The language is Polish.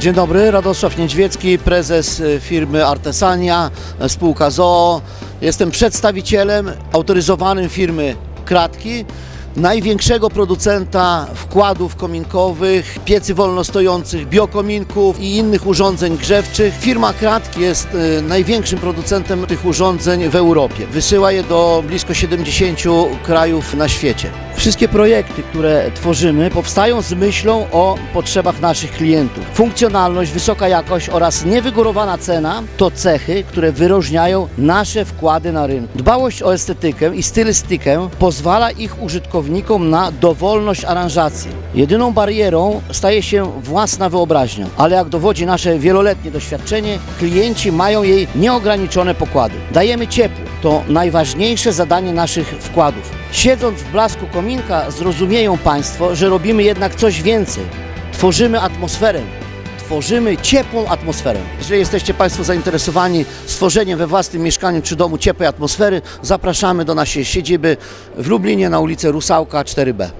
Dzień dobry, Radosław Niedźwiecki, prezes y, firmy Artesania, y, spółka ZOO. Jestem przedstawicielem autoryzowanym firmy Kratki, największego producenta wkładów kominkowych, piecy wolnostojących, biokominków i innych urządzeń grzewczych. Firma Kratki jest y, największym producentem tych urządzeń w Europie. Wysyła je do blisko 70 krajów na świecie. Wszystkie projekty, które tworzymy, powstają z myślą o potrzebach naszych klientów. Funkcjonalność, wysoka jakość oraz niewygórowana cena to cechy, które wyróżniają nasze wkłady na rynku. Dbałość o estetykę i stylistykę pozwala ich użytkownikom na dowolność aranżacji. Jedyną barierą staje się własna wyobraźnia, ale jak dowodzi nasze wieloletnie doświadczenie, klienci mają jej nieograniczone pokłady. Dajemy ciepło. To najważniejsze zadanie naszych wkładów. Siedząc w blasku kominka, zrozumieją Państwo, że robimy jednak coś więcej. Tworzymy atmosferę. Tworzymy ciepłą atmosferę. Jeżeli jesteście Państwo zainteresowani stworzeniem we własnym mieszkaniu czy domu ciepłej atmosfery, zapraszamy do naszej siedziby w Lublinie na ulicę Rusałka 4B.